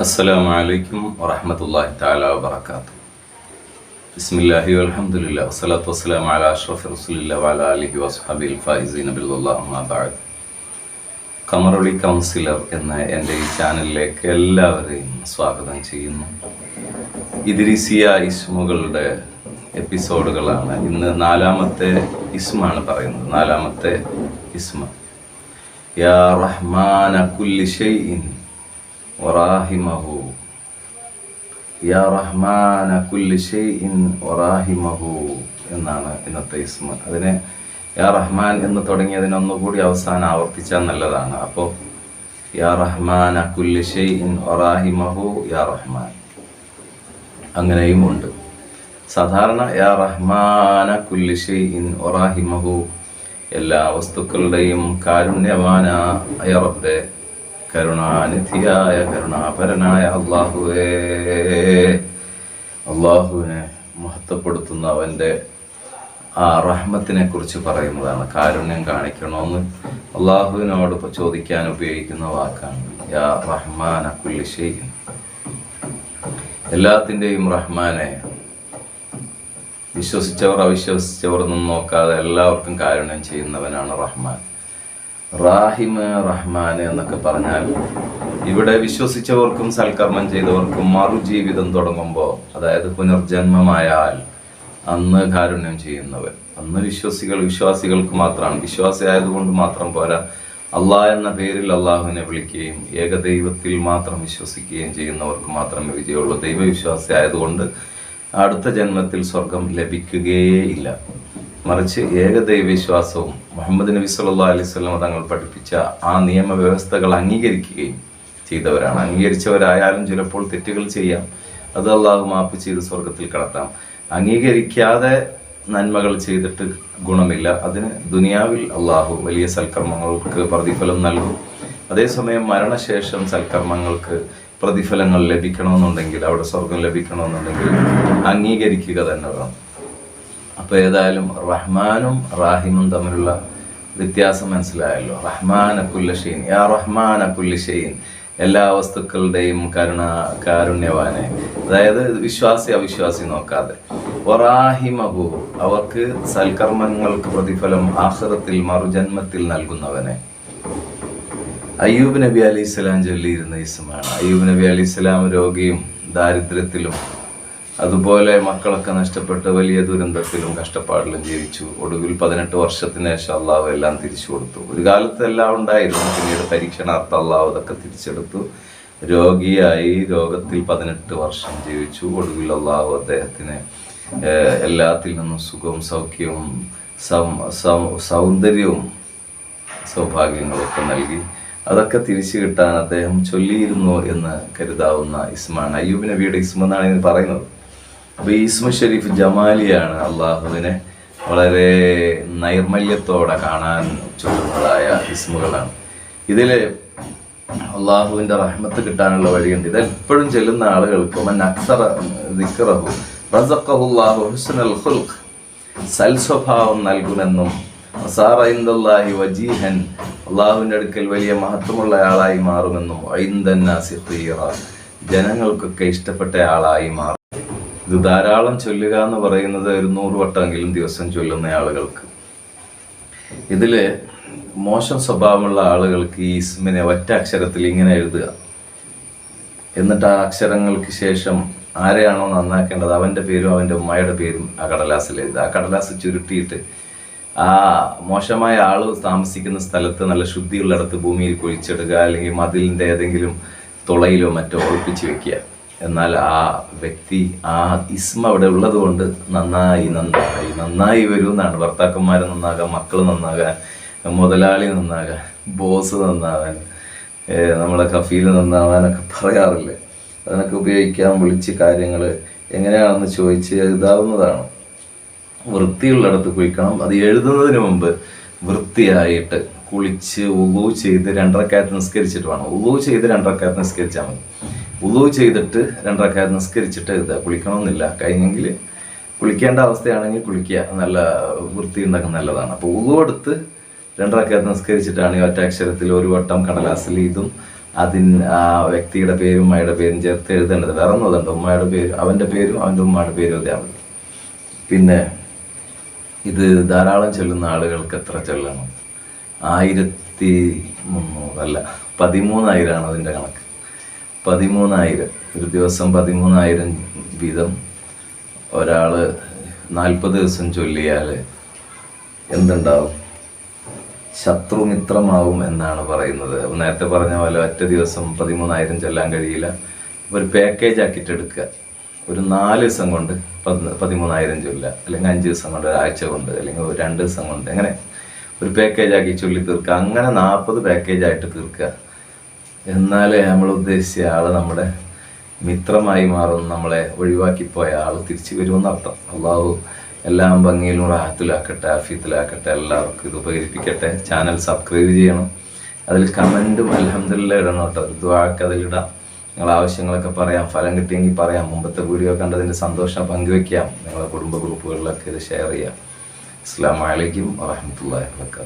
السلام عليكم ورحمة الله تعالى وبركاته بسم الله والحمد لله والصلاة والسلام على أشرف رسول الله وعلى آله وصحبه الفائزين بالله أما بعد കമറൊളി councillor എന്ന എൻ്റെ ഈ ചാനലിലേക്ക് എല്ലാവരെയും സ്വാഗതം ചെയ്യുന്നു ഇദ്രിസിയ ഇസ്മുകളുടെ എപ്പിസോഡുകളാണ് ഇന്ന് നാലാമത്തെ ഇസ്മാണ് പറയുന്നത് നാലാമത്തെ ഇസ്മ യാ റഹ്മാന കുല്ലി ഷൈഇൻ വറാഹിമഹു യാ റഹ്മാന കുല്ലി ഷൈഇൻ വറാഹിമഹു എന്നാണ് ഇന്നത്തെ ഇസ്മ. അതിനെ യാ റഹ്മാൻ എന്ന് തുടങ്ങിയതിന് ഒന്നുകൂടി അവസാനം ആവർത്തിച്ചാൽ നല്ലതാണ്. അപ്പോൾ യാ റഹ്മാന യാ റഹ്മാൻ. അങ്ങനെയും ഉണ്ട്. സാധാരണ യാ റഹ്മാന കുല്ലി ഷൈഇൻ വറാഹിമഹു എല്ലാ വസ്തുക്കളുടെയും കാരുണ്യവാനായ റബ്ബെ കരുണാനിധിയായ കരുണാപരനായ അള്ളാഹുവേ. അള്ളാഹുവിനെ മഹത്വപ്പെടുത്തുന്ന അവന്റെ ആ റഹ്മത്തിനെ കുറിച്ച് പറയുന്നതാണ് കാരുണ്യം കാണിക്കണമെന്ന് അള്ളാഹുവിനോട് ചോദിക്കാൻ ഉപയോഗിക്കുന്ന വാക്കാണ്. യാ റഹ്മാന കുല്ലി ഷൈഇൻ. എല്ലാത്തിന്റെയും റഹ്മാനെ വിശ്വസിച്ചവർ അവിശ്വസിച്ചവർ നോക്കാതെ എല്ലാവർക്കും കാരുണ്യം ചെയ്യുന്നവനാണ് റഹ്മാൻ. റാഹിമ് റഹ്മാൻ എന്നൊക്കെ പറഞ്ഞാൽ ഇവിടെ വിശ്വസിച്ചവർക്കും സൽക്കർമ്മം ചെയ്തവർക്കും മറുജീവിതം തുടങ്ങുമ്പോൾ അതായത് പുനർജന്മമായാൽ അന്ന് കാരുണ്യം ചെയ്യുന്നവർ അന്ന് വിശ്വസികൾ വിശ്വാസികൾക്ക് മാത്രമാണ്. വിശ്വാസി ആയതുകൊണ്ട് മാത്രം പോരാ. അള്ളാഹ് എന്ന പേരിൽ അള്ളാഹുവിനെ വിളിക്കുകയും ഏകദൈവത്തിൽ മാത്രം വിശ്വസിക്കുകയും ചെയ്യുന്നവർക്ക് മാത്രമേ വിജയമുള്ളൂ. ദൈവവിശ്വാസി ആയതുകൊണ്ട് അടുത്ത ജന്മത്തിൽ സ്വർഗം ലഭിക്കുകയേയില്ല മറിച്ച് ഏകദൈവ വിശ്വാസവും മുഹമ്മദ് നബി സല്ലാ അലൈഹി സ്വലം തങ്ങൾ പഠിപ്പിച്ച ആ നിയമവ്യവസ്ഥകൾ അംഗീകരിക്കുകയും ചെയ്തവരാണ്. അംഗീകരിച്ചവരായാലും ചിലപ്പോൾ തെറ്റുകൾ ചെയ്യാം. അത് അള്ളാഹു മാപ്പ് ചെയ്ത് സ്വർഗത്തിൽ കടത്താം. അംഗീകരിക്കാതെ നന്മകൾ ചെയ്തിട്ട് ഗുണമില്ല. അതിന് ദുനിയാവിൽ അള്ളാഹു വലിയ സൽക്കർമ്മങ്ങൾക്ക് പ്രതിഫലം നൽകും. അതേസമയം മരണശേഷം സൽക്കർമ്മങ്ങൾക്ക് പ്രതിഫലങ്ങൾ ലഭിക്കണമെന്നുണ്ടെങ്കിൽ അവിടെ സ്വർഗം ലഭിക്കണമെന്നുണ്ടെങ്കിൽ അംഗീകരിക്കുക തന്നെ വേണം. അപ്പോൾ ഏതായാലും റഹ്മാനും റാഹിമും തമ്മിലുള്ള വ്യത്യാസം മനസ്സിലായല്ലോ. റഹ്മാന ഷെയ്ൻ യാ റഹ്മാന ഷെയ്ൻ എല്ലാ വസ്തുക്കളുടെയും കരുണ കാരുണ്യവാനെ. അതായത് വിശ്വാസി അവിശ്വാസി നോക്കാതെ. വറാഹിമഹു അവർക്ക് സൽക്കർമ്മങ്ങൾക്ക് പ്രതിഫലം ആഹ്റത്തിൽ മറുജന്മത്തിൽ നൽകുന്നവനെ. അയ്യൂബ് നബി അലി ഇസ്ലാം ചൊല്ലിയിരുന്ന ഇസ്മാണ് അയ്യൂബ് നബി അലി ഇസ്ലാം രോഗിയും ദാരിദ്ര്യത്തിലും അതുപോലെ മക്കളൊക്കെ നഷ്ടപ്പെട്ട് വലിയ ദുരന്തത്തിലും കഷ്ടപ്പാടിലും ജീവിച്ചു. ഒടുവിൽ പതിനെട്ട് വർഷത്തിന് ശേഷം അള്ളാഹു എല്ലാം തിരിച്ചു കൊടുത്തു. ഒരു കാലത്ത് എല്ലാം ഉണ്ടായിരുന്നു. പിന്നീട് പരീക്ഷണാർത്ഥം അള്ളാഹു അതൊക്കെ തിരിച്ചെടുത്തു. രോഗിയായി രോഗത്തിൽ പതിനെട്ട് വർഷം ജീവിച്ചു. ഒടുവിൽ അള്ളാഹു അദ്ദേഹത്തിന് എല്ലാത്തിൽ നിന്നും സുഖവും സൗഖ്യവും സൗന്ദര്യവും സൗഭാഗ്യങ്ങളൊക്കെ നൽകി. അതൊക്കെ തിരിച്ചു കിട്ടാൻ അദ്ദേഹം ചൊല്ലിയിരുന്നു എന്ന് കരുതാവുന്ന ഇസ്മാണ്. അയ്യൂബ് നബിയുടെ ഇസ്മെന്നാണ് പറയുന്നത്. അപ്പൊ ഈ ഇസ്മ ഷരീഫ് ജമാലിയാണ് അള്ളാഹുവിനെ വളരെ നൈർമല്യത്തോടെ കാണാൻ ചൊല്ലുന്നതായ ഇസ്മുകളാണ് ഇതിൽ അള്ളാഹുവിന്റെ റഹ്മത്ത് കിട്ടാനുള്ള വഴിയുണ്ട്. ഇത് എപ്പോഴും ചെല്ലുന്ന ആളുകൾക്ക് മൻ അക്സറ ദിക്റഹു റസഖഹുല്ലാഹു ഹുസ്നൽ ഖുൽഖ് സൽസ്വഭാവം നൽകുമെന്നും അസാറൈന്ദല്ലാഹി വജീഹൻ അള്ളാഹുവിന്റെ അടുക്കൽ വലിയ മഹത്വമുള്ള ആളായി മാറുമെന്നും ഐന്ദന്നാസി ജനങ്ങൾക്കൊക്കെ ഇഷ്ടപ്പെട്ട ആളായി മാറും. ഇത് ധാരാളം ചൊല്ലുക എന്ന് പറയുന്നത് ഒരു നൂറ് വട്ടമെങ്കിലും ദിവസം ചൊല്ലുന്ന ആളുകൾക്ക്. ഇതിൽ മോശം സ്വഭാവമുള്ള ആളുകൾക്ക് ഈ ഇസ്മിനെ ഒറ്റ അക്ഷരത്തിൽ ഇങ്ങനെ എഴുതുക. എന്നിട്ട് ആ അക്ഷരങ്ങൾക്ക് ശേഷം ആരെയാണോ നന്നാക്കേണ്ടത് അവന്റെ പേരും അവന്റെ ഉമ്മയുടെ പേരും ആ കടലാസിൽ എഴുതുക. ആ കടലാസ് ചുരുട്ടിയിട്ട് ആ മോശമായ ആൾ താമസിക്കുന്ന സ്ഥലത്ത് നല്ല ശുദ്ധിയുള്ളിടത്ത് ഭൂമിയിൽ കുഴിച്ചെടുക്കുക അല്ലെങ്കിൽ മതിലിന്റെ ഏതെങ്കിലും തുളയിലോ മറ്റോ ഒളിപ്പിച്ച് വെക്കുക. എന്നാൽ ആ വ്യക്തി ആ ഇസ്മ അവിടെ ഉള്ളത് കൊണ്ട് നന്നായി നന്നായി നന്നായി വരും എന്നാണ്. ഭർത്താക്കന്മാർ നന്നാകാൻ മക്കൾ നന്നാകാൻ മുതലാളി നന്നാകാൻ ബോസ് നന്നാവാൻ നമ്മളെ കഫീൽ നന്നാവാനൊക്കെ പറയാറില്ലേ? അതിനൊക്കെ ഉപയോഗിക്കാൻ വിളിച്ച് കാര്യങ്ങൾ എങ്ങനെയാണെന്ന് ചോദിച്ച് എഴുതാവുന്നതാണ്. വൃത്തിയുള്ളിടത്ത് കുളിക്കണം. അത് എഴുതുന്നതിന് മുമ്പ് വൃത്തിയായിട്ട് കുളിച്ച് ഉളു ചെയ്ത് രണ്ടരക്കാലത്ത് നിസ്കരിച്ചിട്ട് വേണം. ഉളു ചെയ്ത് രണ്ടരക്കാലത്ത് നിസ്കരിച്ചാൽ മതി. ഉളു ചെയ്തിട്ട് രണ്ടരക്കാലത്ത് നിസ്കരിച്ചിട്ട് എഴുതുക കുളിക്കണമെന്നില്ല. കഴിഞ്ഞെങ്കിൽ കുളിക്കേണ്ട അവസ്ഥയാണെങ്കിൽ കുളിക്കുക. നല്ല വൃത്തി ഉണ്ടാക്കുന്ന നല്ലതാണ്. അപ്പോൾ ഉളു എടുത്ത് രണ്ടരക്കാലത്ത് നിസ്കരിച്ചിട്ടാണ് ഈ ഒറ്റ അക്ഷരത്തിൽ ഒരു വട്ടം കടലാസിൽ ഇതും അതിന് ആ വ്യക്തിയുടെ പേരും ഉമ്മയുടെ പേരും ചേർത്ത് എഴുതേണ്ടത്. വേറെ ഒന്നും ഉമ്മയുടെ പേര് അവന്റെ പേരും അവന്റെ ഉമ്മയുടെ പേരും എഴുതിയാൽ മതി. പിന്നെ ഇത് ധാരാളം ചൊല്ലുന്ന ആളുകൾക്ക് എത്ര ചൊല്ലണം? ആയിരത്തി മുന്നൂറല്ല പതിമൂന്നായിരമാണ് അതിന്റെ കണക്ക്. പതിമൂന്നായിരം ഒരു ദിവസം പതിമൂന്നായിരം വീതം ഒരാൾ നാൽപ്പത് ദിവസം ചൊല്ലിയാൽ എന്തുണ്ടാവും? ശത്രുമിത്രമാവും എന്നാണ് പറയുന്നത്. നേരത്തെ പറഞ്ഞ പോലെ ഒറ്റ ദിവസം പതിമൂന്നായിരം ചൊല്ലാൻ കഴിയില്ല. ഒരു പാക്കേജ് ആക്കിയിട്ട് എടുക്കുക. ഒരു നാല് ദിവസം കൊണ്ട് പതിമൂന്നായിരം ചൊല്ലുക. അല്ലെങ്കിൽ അഞ്ച് ദിവസം കൊണ്ട് ഒരാഴ്ച കൊണ്ട് അല്ലെങ്കിൽ രണ്ട് ദിവസം കൊണ്ട് അങ്ങനെ ഒരു പാക്കേജ് ആക്കി ചൊല്ലി തീർക്കുക അങ്ങനെ നാൽപ്പത് പാക്കേജായിട്ട് തീർക്കുക. എന്നാലേ നമ്മൾ ഉദ്ദേശിച്ച ആൾ നമ്മുടെ മിത്രമായി മാറും നമ്മളെ ഒഴിവാക്കി പോയ ആൾ തിരിച്ചു വരുമെന്ന് അർത്ഥം അള്ളാഹു എല്ലാം ഭംഗിയിലും റാഹത്തിലാക്കട്ടെ ആഫിയത്തിലാക്കട്ടെ എല്ലാവർക്കും ഇത് ഉപകരിപ്പിക്കട്ടെ. ചാനൽ സബ്സ്ക്രൈബ് ചെയ്യണം. അതിൽ കമന്റും അലഹമില്ല ഇടണം കേട്ടോ. ദ്വാക്ക് അതിലിടാം നിങ്ങളെ ആവശ്യങ്ങളൊക്കെ പറയാം ഫലം കിട്ടിയെങ്കിൽ പറയാം. മുമ്പത്തെ വീഡിയോ കണ്ടതിന്റെ സന്തോഷം പങ്കുവെക്കാം. നിങ്ങളെ കുടുംബ ഗ്രൂപ്പുകളിലൊക്കെ ഇത് ഷെയർ ചെയ്യാം. അസ്സാം വലൈക്കും വാഹമത്തല്ലാ വാത്തു